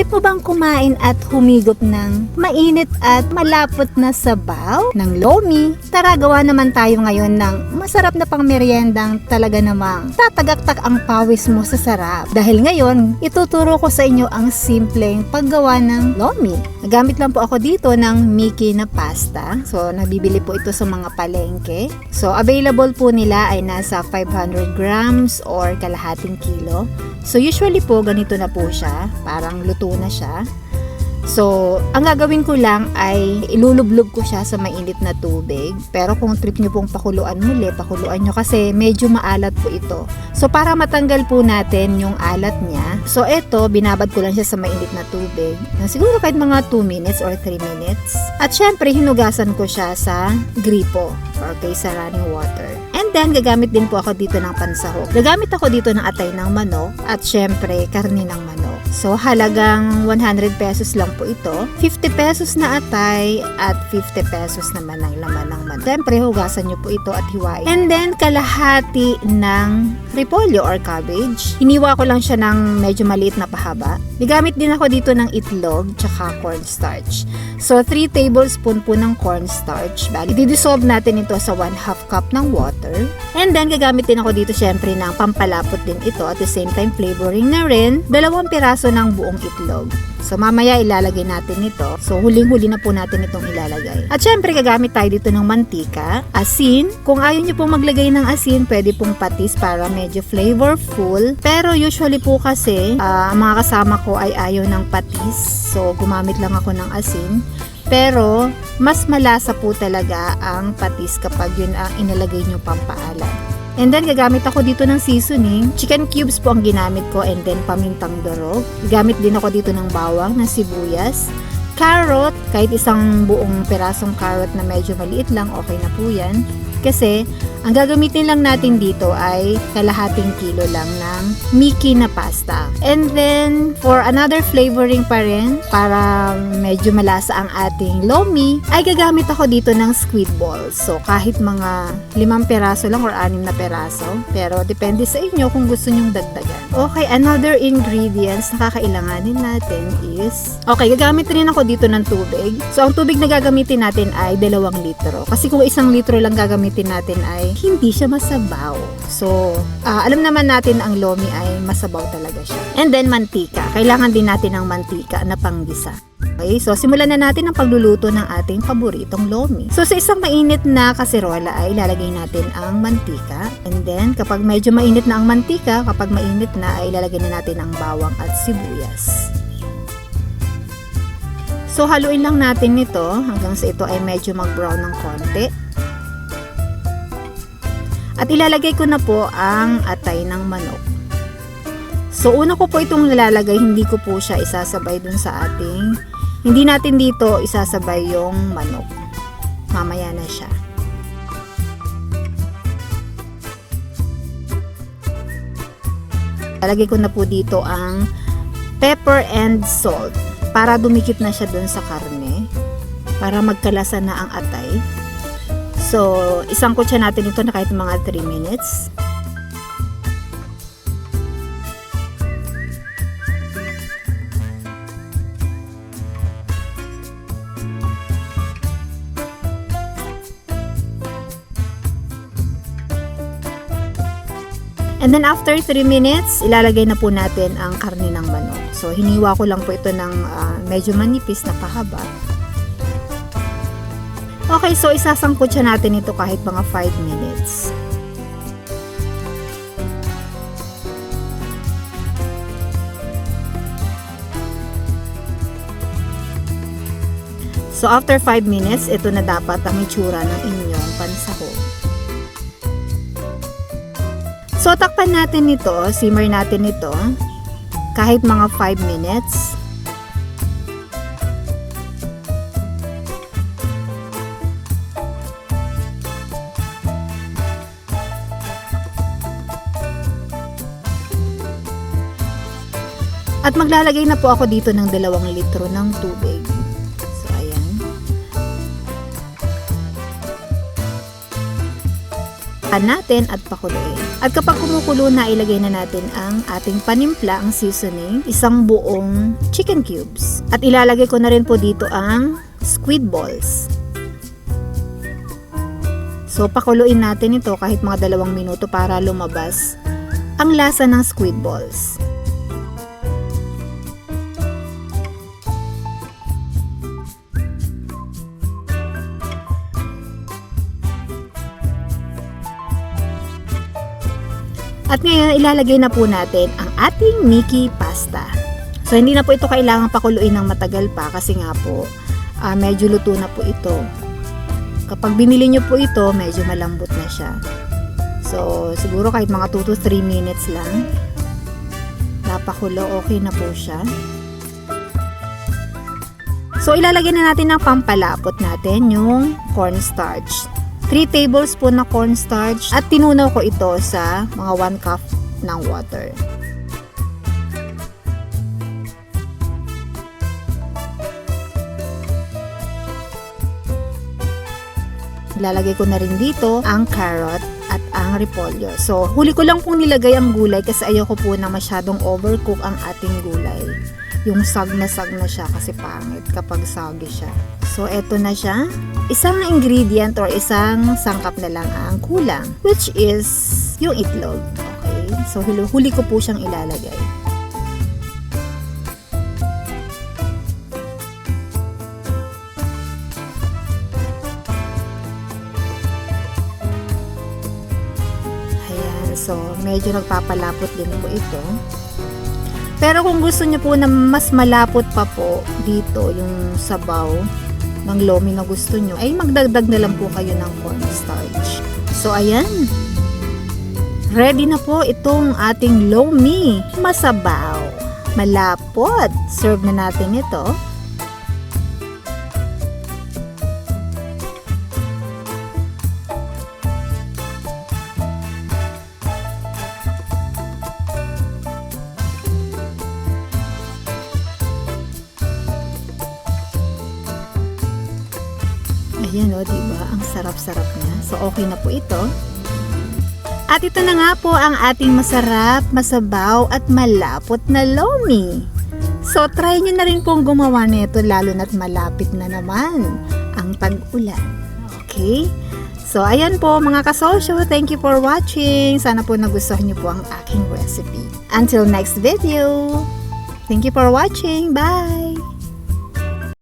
Trip mo bang kumain at humigop ng mainit at malapot na sabaw ng lomi? Tara, gawa naman tayo ngayon ng masarap na pang talaga namang tatagaktak ang pawis mo sa sarap. Dahil ngayon, ituturo ko sa inyo ang simpleng paggawa ng lomi. Nagamit lang po ako dito ng Mickey na pasta. So, nabibili po ito sa mga palengke. So, available po nila ay nasa 500 grams or kalahating kilo. So usually po ganito na po siya, parang luto na siya. So, ang gagawin ko lang ay ilulublob ko siya sa mainit na tubig. Pero kung trip nyo pong pakuluan muli, pakuluan nyo kasi medyo maalat po ito. So, para matanggal po natin yung alat niya, so ito, binabad ko lang siya sa mainit na tubig. Siguro kahit mga 2 minutes or 3 minutes. At syempre, hinugasan ko siya sa gripo or kay sa running water. And then, gagamit din po ako dito ng pansahog. Gagamit ako dito ng atay ng manok at syempre, karni ng manok. So, halagang 100 pesos lang po ito. 50 pesos na atay at 50 pesos naman ang laman ng manok. Syempre, hugasan nyo po ito at hiwain. And then, kalahati ng repolyo or cabbage. Hiniwa ko lang siya ng medyo maliit na pahaba. Gagamit din ako dito ng itlog tsaka cornstarch. So, 3 tablespoon po ng cornstarch. Bali, didissolve natin ito sa 1 half cup ng water. And then, gagamit din ako dito syempre ng pampalapot din ito. At the same time, flavoring na rin. Dalawang piraso ng buong itlog. So, mamaya ilalagay natin ito. So, huling-huli na po natin itong ilalagay. At syempre, gagamit tayo dito ng mantika, asin. Kung ayaw nyo pong maglagay ng asin, pwede pong patis para medyo flavorful. Pero usually po kasi, ah, ang mga kasama ko ay ayaw ng patis. So, gumamit lang ako ng asin. Pero, mas malasa po talaga ang patis kapag yun ang inilagay nyo pampaalat. And then, gagamit ako dito ng seasoning. Chicken cubes po ang ginamit ko and then pamintang durog. Gamit din ako dito ng bawang, ng sibuyas. Carrot, kahit isang buong perasong carrot na medyo maliit lang, okay na po yan. Kasi, ang gagamitin lang natin dito ay kalahating kilo lang ng Mickey na pasta. And then, for another flavoring pa rin, para medyo malasa ang ating lomi, ay gagamit ako dito ng squid balls. So, kahit mga limang peraso lang or anim na peraso. Pero, depende sa inyo kung gusto nyong dagdagan. Okay, another ingredients na kakailanganin natin is, okay, gagamit rin ako dito ng tubig. So, ang tubig na gagamitin natin ay dalawang litro. Kasi kung isang litro lang gagamitin natin ay hindi siya masabaw. So, ah, alam naman natin ang lomi ay masabaw talaga siya. And then, mantika. Kailangan din natin ng mantika na panggisa. Okay, so simulan na natin ang pagluluto ng ating paboritong lomi. So sa isang mainit na kaserola ay ilalagay natin ang mantika. And then kapag medyo mainit na ang mantika, kapag mainit na ay ilalagay na natin ang bawang at sibuyas. So haluin lang natin ito hanggang sa ito ay medyo mag-brown ng konti. At ilalagay ko na po ang atay ng manok. So una ko po itong nilalagay, hindi ko po siya isasabay dun sa ating, hindi natin dito isasabay yung manok. Mamaya na siya. Lalagay ko na po dito ang pepper and salt para dumikit na siya dun sa karne para magkalasa na ang atay. So, isang kutsa natin ito na kahit mga 3 minutes. And then after 3 minutes, ilalagay na po natin ang karne ng manok. So, hiniwa ko lang po ito ng ah, medyo manipis na pahaba. Okay, so isasangkot siya natin ito kahit mga 5 minutes. So after 5 minutes, ito na dapat ang itsura ng inyong pansahog. So takpan natin ito, simmer natin ito kahit mga 5 minutes. At maglalagay na po ako dito ng dalawang litro ng tubig. Takpan natin at pakuluin. At kapag kumukulo na, ilagay na natin ang ating panimpla, ang seasoning, isang buong chicken cubes. At ilalagay ko na rin po dito ang squid balls. So, pakuluin natin ito kahit mga dalawang minuto para lumabas ang lasa ng squid balls. At ngayon, ilalagay na po natin ang ating Mickey pasta. So, hindi na po ito kailangan pakuluin ng matagal pa kasi nga po, ah, medyo luto na po ito. Kapag binili nyo po ito, medyo malambot na siya. So, siguro kahit mga 2 to 3 minutes lang, napakulo, okay na po siya. So, ilalagay na natin ng pampalapot natin yung cornstarch. 3 tablespoon na cornstarch at tinunaw ko ito sa mga 1 cup ng water. Ilalagay ko na rin dito ang carrot at ang repolyo. So, huli ko lang pong nilagay ang gulay kasi ayoko po na masyadong overcook ang ating gulay. Yung sag na sag na siya kasi pangit kapag soggy siya. So, eto na siya. Isang ingredient or isang sangkap na lang ang kulang, which is yung itlog. Okay? So, huli, huli ko po siyang ilalagay. Ayan, so medyo nagpapalapot din po ito. Pero kung gusto niyo po na mas malapot pa po dito yung sabaw ng lomi na gusto niyo, ay magdagdag na lang po kayo ng cornstarch. So ayan, ready na po itong ating lomi. Masabaw, malapot. Serve na natin ito. Ayan o, diba? Ang sarap-sarap niya. So, okay na po ito. At ito na nga po ang ating masarap, masabaw at malapot na lomi. So, try nyo na rin pong gumawa nito lalo na't malapit na naman ang tag-ulan. Okay? So, ayan po mga kasosyo. Thank you for watching. Sana po nagustuhan nyo po ang aking recipe. Until next video. Thank you for watching. Bye!